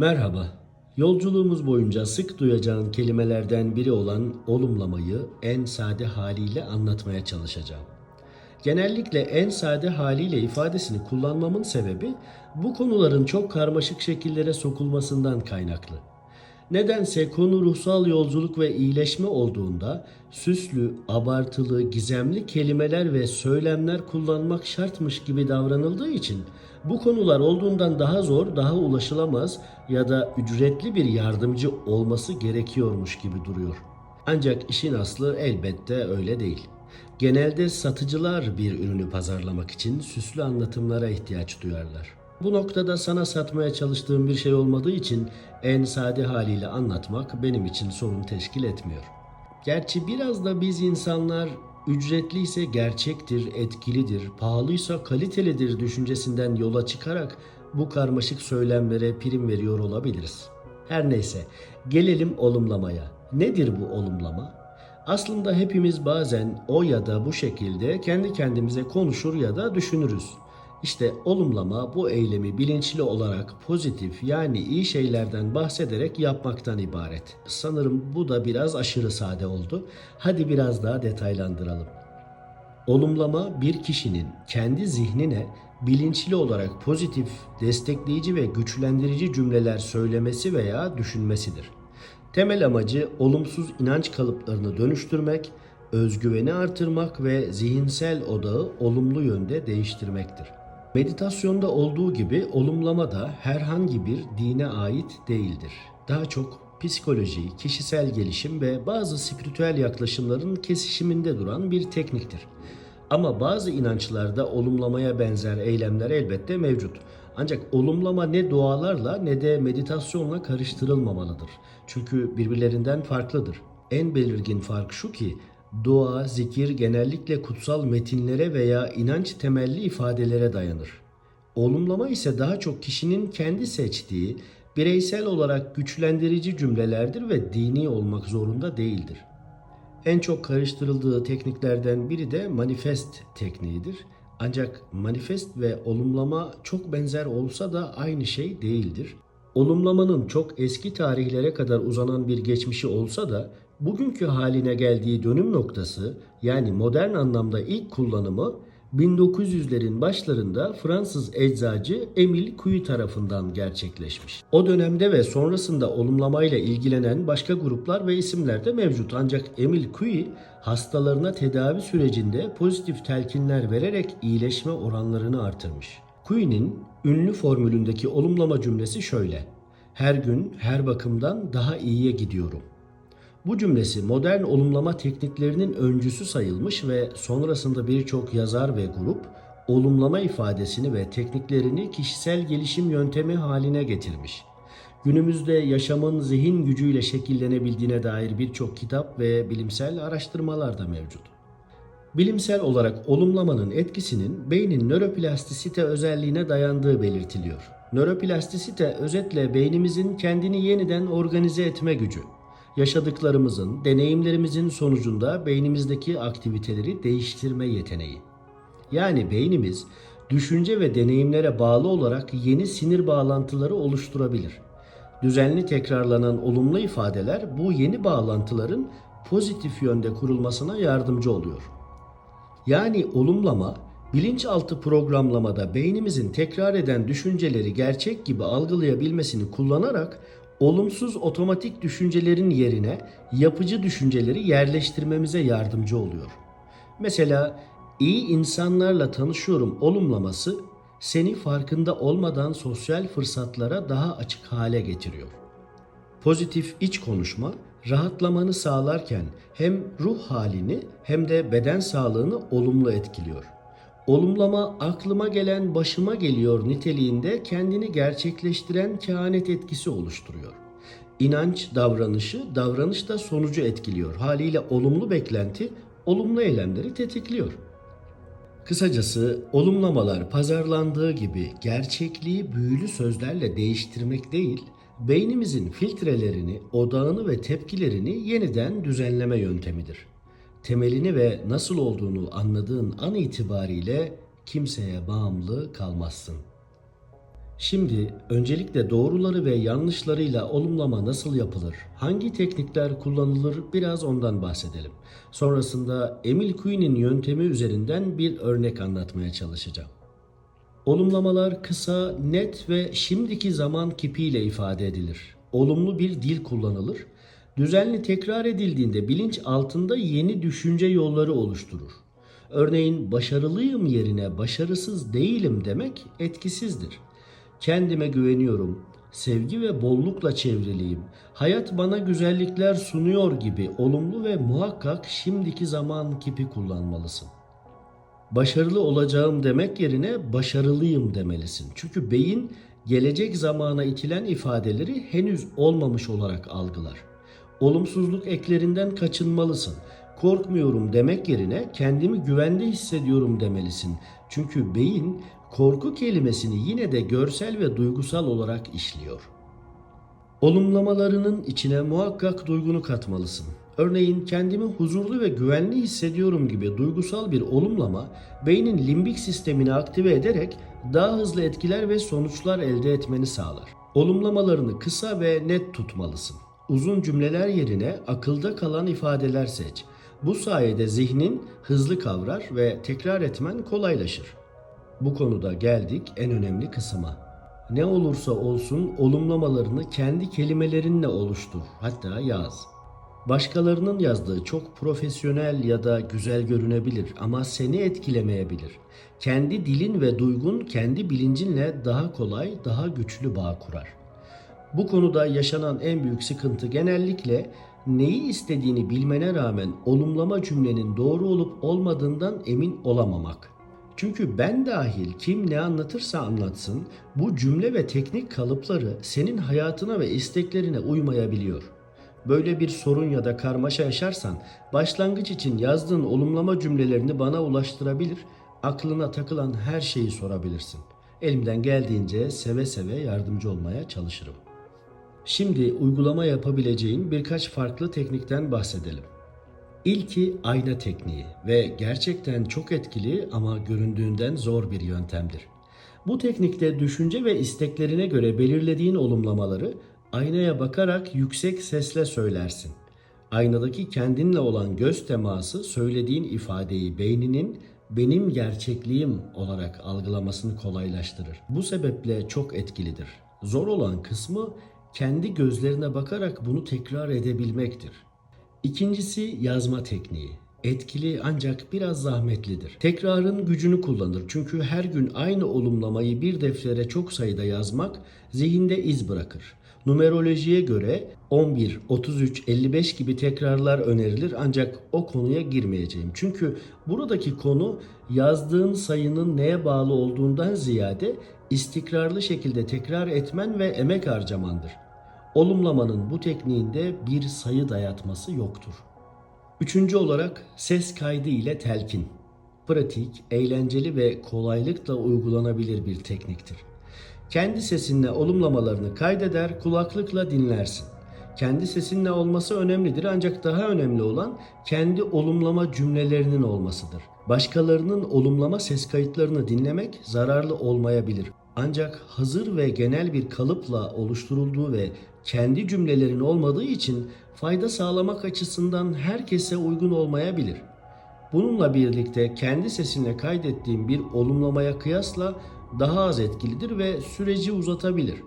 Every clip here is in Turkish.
Merhaba. Yolculuğumuz boyunca sık duyacağın kelimelerden biri olan olumlamayı en sade haliyle anlatmaya çalışacağım. Genellikle en sade haliyle ifadesini kullanmamın sebebi bu konuların çok karmaşık şekillere sokulmasından kaynaklı. Nedense konu ruhsal yolculuk ve iyileşme olduğunda süslü, abartılı, gizemli kelimeler ve söylemler kullanmak şartmış gibi davranıldığı için bu konular olduğundan daha zor, daha ulaşılamaz ya da ücretli bir yardımcı olması gerekiyormuş gibi duruyor. Ancak işin aslı elbette öyle değil. Genelde satıcılar bir ürünü pazarlamak için süslü anlatımlara ihtiyaç duyarlar. Bu noktada sana satmaya çalıştığım bir şey olmadığı için en sade haliyle anlatmak benim için sorun teşkil etmiyor. Gerçi biraz da biz insanlar ücretliyse gerçektir, etkilidir, pahalıysa kalitelidir düşüncesinden yola çıkarak bu karmaşık söylemlere prim veriyor olabiliriz. Her neyse, gelelim olumlamaya. Nedir bu olumlama? Aslında hepimiz bazen o ya da bu şekilde kendi kendimize konuşur ya da düşünürüz. İşte olumlama bu eylemi bilinçli olarak pozitif yani iyi şeylerden bahsederek yapmaktan ibaret. Sanırım bu da biraz aşırı sade oldu. Hadi biraz daha detaylandıralım. Olumlama bir kişinin kendi zihnine bilinçli olarak pozitif, destekleyici ve güçlendirici cümleler söylemesi veya düşünmesidir. Temel amacı olumsuz inanç kalıplarını dönüştürmek, özgüveni artırmak ve zihinsel odağı olumlu yönde değiştirmektir. Meditasyonda olduğu gibi olumlama da herhangi bir dine ait değildir. Daha çok psikoloji, kişisel gelişim ve bazı spiritüel yaklaşımların kesişiminde duran bir tekniktir. Ama bazı inançlarda olumlamaya benzer eylemler elbette mevcut. Ancak olumlama ne dualarla ne de meditasyonla karıştırılmamalıdır. Çünkü birbirlerinden farklıdır. En belirgin fark şu ki dua, zikir genellikle kutsal metinlere veya inanç temelli ifadelere dayanır. Olumlama ise daha çok kişinin kendi seçtiği, bireysel olarak güçlendirici cümlelerdir ve dini olmak zorunda değildir. En çok karıştırıldığı tekniklerden biri de manifest tekniğidir. Ancak manifest ve olumlama çok benzer olsa da aynı şey değildir. Olumlamanın çok eski tarihlere kadar uzanan bir geçmişi olsa da bugünkü haline geldiği dönüm noktası yani modern anlamda ilk kullanımı 1900'lerin başlarında Fransız eczacı Emile Coué tarafından gerçekleşmiş. O dönemde ve sonrasında olumlamayla ilgilenen başka gruplar ve isimler de mevcut. Ancak Emile Coué hastalarına tedavi sürecinde pozitif telkinler vererek iyileşme oranlarını artırmış. Coué'nin ünlü formülündeki olumlama cümlesi şöyle. Her gün her bakımdan daha iyiye gidiyorum. Bu cümlesi modern olumlama tekniklerinin öncüsü sayılmış ve sonrasında birçok yazar ve grup olumlama ifadesini ve tekniklerini kişisel gelişim yöntemi haline getirmiş. Günümüzde yaşamın zihin gücüyle şekillenebildiğine dair birçok kitap ve bilimsel araştırmalar da mevcut. Bilimsel olarak olumlamanın etkisinin beynin nöroplastisite özelliğine dayandığı belirtiliyor. Nöroplastisite özetle beynimizin kendini yeniden organize etme gücü yaşadıklarımızın, deneyimlerimizin sonucunda beynimizdeki aktiviteleri değiştirme yeteneği. Yani beynimiz düşünce ve deneyimlere bağlı olarak yeni sinir bağlantıları oluşturabilir. Düzenli tekrarlanan olumlu ifadeler bu yeni bağlantıların pozitif yönde kurulmasına yardımcı oluyor. Yani olumlama bilinçaltı programlamada beynimizin tekrar eden düşünceleri gerçek gibi algılayabilmesini kullanarak olumsuz otomatik düşüncelerin yerine yapıcı düşünceleri yerleştirmemize yardımcı oluyor. Mesela iyi insanlarla tanışıyorum olumlaması seni farkında olmadan sosyal fırsatlara daha açık hale getiriyor. Pozitif iç konuşma rahatlamanı sağlarken hem ruh halini hem de beden sağlığını olumlu etkiliyor. Olumlama aklıma gelen başıma geliyor niteliğinde kendini gerçekleştiren kehanet etkisi oluşturuyor. İnanç davranışı, davranış da sonucu etkiliyor. Haliyle olumlu beklenti olumlu eylemleri tetikliyor. Kısacası olumlamalar pazarlandığı gibi gerçekliği büyülü sözlerle değiştirmek değil, beynimizin filtrelerini, odağını ve tepkilerini yeniden düzenleme yöntemidir. Temelini ve nasıl olduğunu anladığın an itibariyle kimseye bağımlı kalmazsın. Şimdi öncelikle doğruları ve yanlışlarıyla olumlama nasıl yapılır? Hangi teknikler kullanılır? Biraz ondan bahsedelim. Sonrasında Emil Kui'nin yöntemi üzerinden bir örnek anlatmaya çalışacağım. Olumlamalar kısa, net ve şimdiki zaman kipiyle ifade edilir. Olumlu bir dil kullanılır. Düzenli tekrar edildiğinde bilinç altında yeni düşünce yolları oluşturur. Örneğin başarılıyım yerine başarısız değilim demek etkisizdir. Kendime güveniyorum, sevgi ve bollukla çevriliyim, hayat bana güzellikler sunuyor gibi olumlu ve muhakkak şimdiki zaman kipi kullanmalısın. Başarılı olacağım demek yerine başarılıyım demelisin. Çünkü beyin gelecek zamana itilen ifadeleri henüz olmamış olarak algılar. Olumsuzluk eklerinden kaçınmalısın. Korkmuyorum demek yerine kendimi güvende hissediyorum demelisin. Çünkü beyin korku kelimesini yine de görsel ve duygusal olarak işliyor. Olumlamalarının içine muhakkak duygunu katmalısın. Örneğin kendimi huzurlu ve güvenli hissediyorum gibi duygusal bir olumlama beynin limbik sistemini aktive ederek daha hızlı etkiler ve sonuçlar elde etmeni sağlar. Olumlamalarını kısa ve net tutmalısın. Uzun cümleler yerine akılda kalan ifadeler seç. Bu sayede zihnin hızlı kavrar ve tekrar etmen kolaylaşır. Bu konuda geldik en önemli kısma. Ne olursa olsun olumlamalarını kendi kelimelerinle oluştur. Hatta yaz. Başkalarının yazdığı çok profesyonel ya da güzel görünebilir ama seni etkilemeyebilir. Kendi dilin ve duygun kendi bilincinle daha kolay, daha güçlü bağ kurar. Bu konuda yaşanan en büyük sıkıntı genellikle neyi istediğini bilmene rağmen olumlama cümlenin doğru olup olmadığından emin olamamak. Çünkü ben dahil kim ne anlatırsa anlatsın bu cümle ve teknik kalıpları senin hayatına ve isteklerine uymayabiliyor. Böyle bir sorun ya da karmaşa yaşarsan başlangıç için yazdığın olumlama cümlelerini bana ulaştırabilir, aklına takılan her şeyi sorabilirsin. Elimden geldiğince seve seve yardımcı olmaya çalışırım. Şimdi uygulama yapabileceğin birkaç farklı teknikten bahsedelim. İlki ayna tekniği ve gerçekten çok etkili ama göründüğünden zor bir yöntemdir. Bu teknikte düşünce ve isteklerine göre belirlediğin olumlamaları aynaya bakarak yüksek sesle söylersin. Aynadaki kendinle olan göz teması söylediğin ifadeyi beyninin benim gerçekliğim olarak algılamasını kolaylaştırır. Bu sebeple çok etkilidir. Zor olan kısmı kendi gözlerine bakarak bunu tekrar edebilmektir. İkincisi yazma tekniği. Etkili ancak biraz zahmetlidir. Tekrarın gücünü kullanır çünkü her gün aynı olumlamayı bir deftere çok sayıda yazmak zihinde iz bırakır. Numerolojiye göre 11, 33, 55 gibi tekrarlar önerilir ancak o konuya girmeyeceğim. Çünkü buradaki konu yazdığın sayının neye bağlı olduğundan ziyade istikrarlı şekilde tekrar etmen ve emek harcamandır. Olumlamanın bu tekniğinde bir sayı dayatması yoktur. Üçüncü olarak ses kaydı ile telkin. Pratik, eğlenceli ve kolaylıkla uygulanabilir bir tekniktir. Kendi sesinle olumlamalarını kaydeder, kulaklıkla dinlersin. Kendi sesinle olması önemlidir ancak daha önemli olan kendi olumlama cümlelerinin olmasıdır. Başkalarının olumlama ses kayıtlarını dinlemek zararlı olmayabilir. Ancak hazır ve genel bir kalıpla oluşturulduğu ve kendi cümlelerin olmadığı için fayda sağlamak açısından herkese uygun olmayabilir. Bununla birlikte kendi sesinle kaydettiğim bir olumlamaya kıyasla daha az etkilidir ve süreci uzatabilir.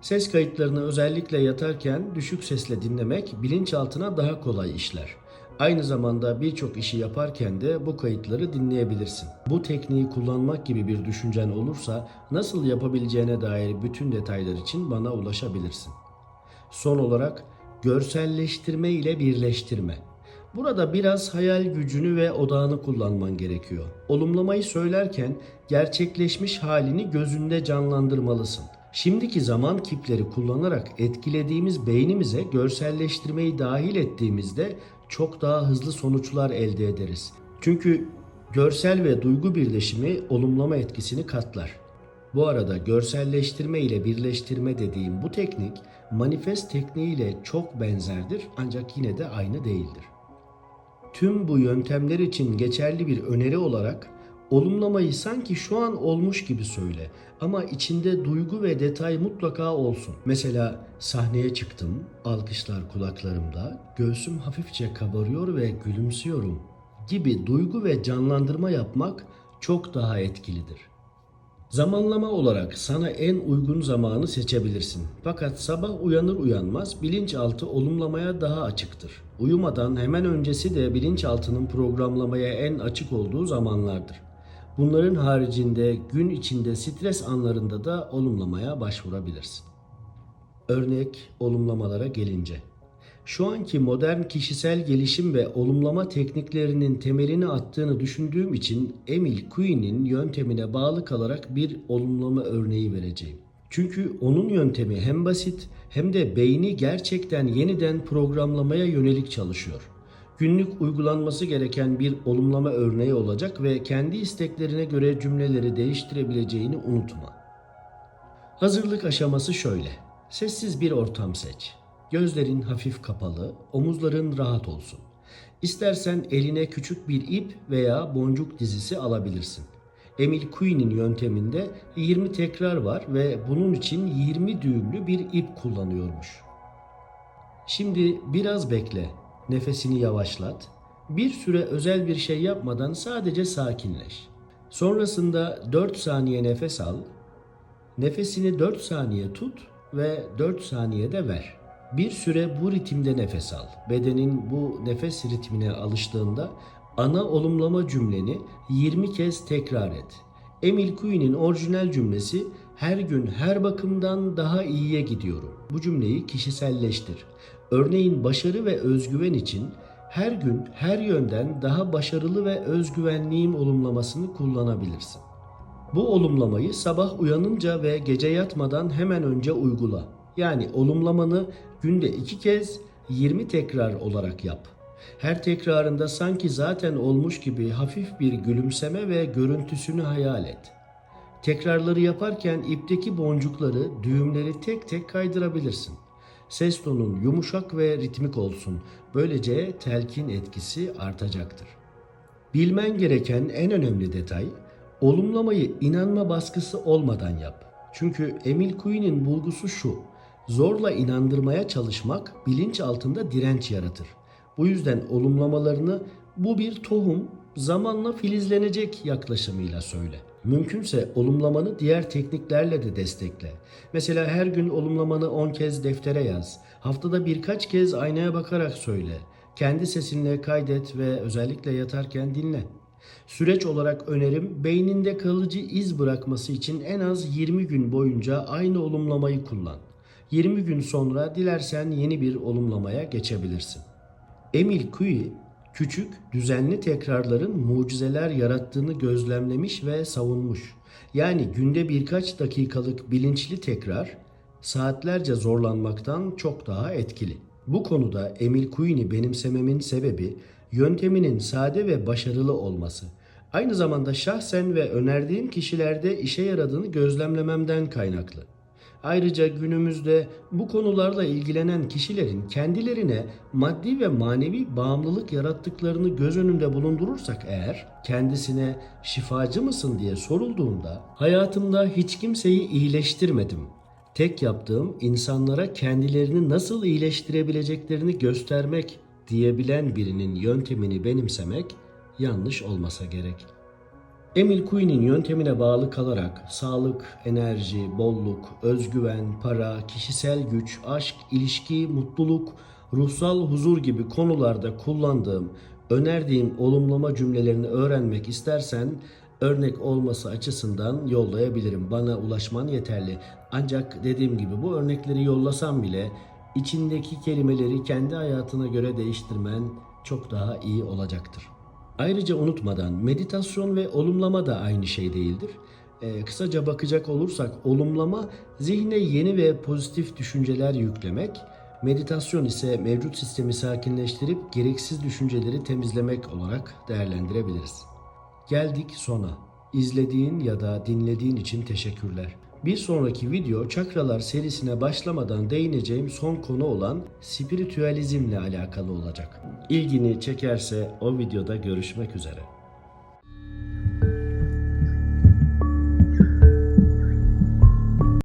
Ses kayıtlarını özellikle yatarken düşük sesle dinlemek bilinçaltına daha kolay işler. Aynı zamanda birçok işi yaparken de bu kayıtları dinleyebilirsin. Bu tekniği kullanmak gibi bir düşüncen olursa nasıl yapabileceğine dair bütün detaylar için bana ulaşabilirsin. Son olarak görselleştirme ile birleştirme. Burada biraz hayal gücünü ve odağını kullanman gerekiyor. Olumlamayı söylerken gerçekleşmiş halini gözünde canlandırmalısın. Şimdiki zaman kipleri kullanarak etkilediğimiz beynimize görselleştirmeyi dahil ettiğimizde çok daha hızlı sonuçlar elde ederiz. Çünkü görsel ve duygu birleşimi olumlama etkisini katlar. Bu arada görselleştirme ile birleştirme dediğim bu teknik manifest tekniği ile çok benzerdir ancak yine de aynı değildir. Tüm bu yöntemler için geçerli bir öneri olarak Olumlamayı sanki şu an olmuş gibi söyle ama içinde duygu ve detay mutlaka olsun. Mesela sahneye çıktım, alkışlar kulaklarımda, göğsüm hafifçe kabarıyor ve gülümsüyorum gibi duygu ve canlandırma yapmak çok daha etkilidir. Zamanlama olarak sana en uygun zamanı seçebilirsin. Fakat sabah uyanır uyanmaz bilinçaltı olumlamaya daha açıktır. Uyumadan hemen öncesi de bilinçaltının programlamaya en açık olduğu zamanlardır. Bunların haricinde gün içinde stres anlarında da olumlamaya başvurabilirsin. Örnek olumlamalara gelince. Şu anki modern kişisel gelişim ve olumlama tekniklerinin temelini attığını düşündüğüm için Emil Coué'nin yöntemine bağlı kalarak bir olumlama örneği vereceğim. Çünkü onun yöntemi hem basit hem de beyni gerçekten yeniden programlamaya yönelik çalışıyor. Günlük uygulanması gereken bir olumlama örneği olacak ve kendi isteklerine göre cümleleri değiştirebileceğini unutma. Hazırlık aşaması şöyle. Sessiz bir ortam seç. Gözlerin hafif kapalı, omuzların rahat olsun. İstersen eline küçük bir ip veya boncuk dizisi alabilirsin. Emil Coué'nin yönteminde 20 tekrar var ve bunun için 20 düğümlü bir ip kullanıyormuş. Şimdi biraz bekle. Nefesini yavaşlat. Bir süre özel bir şey yapmadan sadece sakinleş. Sonrasında 4 saniye nefes al. Nefesini 4 saniye tut ve 4 saniyede ver. Bir süre bu ritimde nefes al. Bedenin bu nefes ritmine alıştığında ana olumlama cümleni 20 kez tekrar et. Emil Coué'nin orijinal cümlesi her gün her bakımdan daha iyiye gidiyorum. Bu cümleyi kişiselleştir. Örneğin başarı ve özgüven için her gün her yönden daha başarılı ve özgüvenliyim olumlamasını kullanabilirsin. Bu olumlamayı sabah uyanınca ve gece yatmadan hemen önce uygula. Yani olumlamanı günde iki kez 20 tekrar olarak yap. Her tekrarında sanki zaten olmuş gibi hafif bir gülümseme ve görüntüsünü hayal et. Tekrarları yaparken ipteki boncukları, düğümleri tek tek kaydırabilirsin. Ses tonun yumuşak ve ritmik olsun. Böylece telkin etkisi artacaktır. Bilmen gereken en önemli detay, olumlamayı inanma baskısı olmadan yap. Çünkü Emil Coué'nin bulgusu şu, zorla inandırmaya çalışmak bilinç altında direnç yaratır. Bu yüzden olumlamalarını bu bir tohum, zamanla filizlenecek yaklaşımıyla söyle. Mümkünse olumlamanı diğer tekniklerle de destekle. Mesela her gün olumlamanı 10 kez deftere yaz. Haftada birkaç kez aynaya bakarak söyle. Kendi sesinle kaydet ve özellikle yatarken dinle. Süreç olarak önerim beyninde kalıcı iz bırakması için en az 20 gün boyunca aynı olumlamayı kullan. 20 gün sonra dilersen yeni bir olumlamaya geçebilirsin. Emil Coué küçük, düzenli tekrarların mucizeler yarattığını gözlemlemiş ve savunmuş. Yani günde birkaç dakikalık bilinçli tekrar saatlerce zorlanmaktan çok daha etkili. Bu konuda Emil Coué'ni benimsememin sebebi yönteminin sade ve başarılı olması. Aynı zamanda şahsen ve önerdiğim kişilerde işe yaradığını gözlemlememden kaynaklı. Ayrıca günümüzde bu konularla ilgilenen kişilerin kendilerine maddi ve manevi bağımlılık yarattıklarını göz önünde bulundurursak eğer kendisine şifacı mısın diye sorulduğunda hayatımda hiç kimseyi iyileştirmedim. Tek yaptığım insanlara kendilerini nasıl iyileştirebileceklerini göstermek diyebilen birinin yöntemini benimsemek yanlış olmasa gerek. Emil Coué'nin yöntemine bağlı kalarak sağlık, enerji, bolluk, özgüven, para, kişisel güç, aşk, ilişki, mutluluk, ruhsal huzur gibi konularda kullandığım, önerdiğim olumlama cümlelerini öğrenmek istersen örnek olması açısından yollayabilirim. Bana ulaşman yeterli. Ancak dediğim gibi bu örnekleri yollasam bile içindeki kelimeleri kendi hayatına göre değiştirmen çok daha iyi olacaktır. Ayrıca unutmadan meditasyon ve olumlama da aynı şey değildir. Ee, kısaca bakacak olursak olumlama zihne yeni ve pozitif düşünceler yüklemek, meditasyon ise mevcut sistemi sakinleştirip gereksiz düşünceleri temizlemek olarak değerlendirebiliriz. Geldik sona. İzlediğin ya da dinlediğin için teşekkürler. Bir sonraki video çakralar serisine başlamadan değineceğim son konu olan spiritüalizmle alakalı olacak. İlgini çekerse o videoda görüşmek üzere.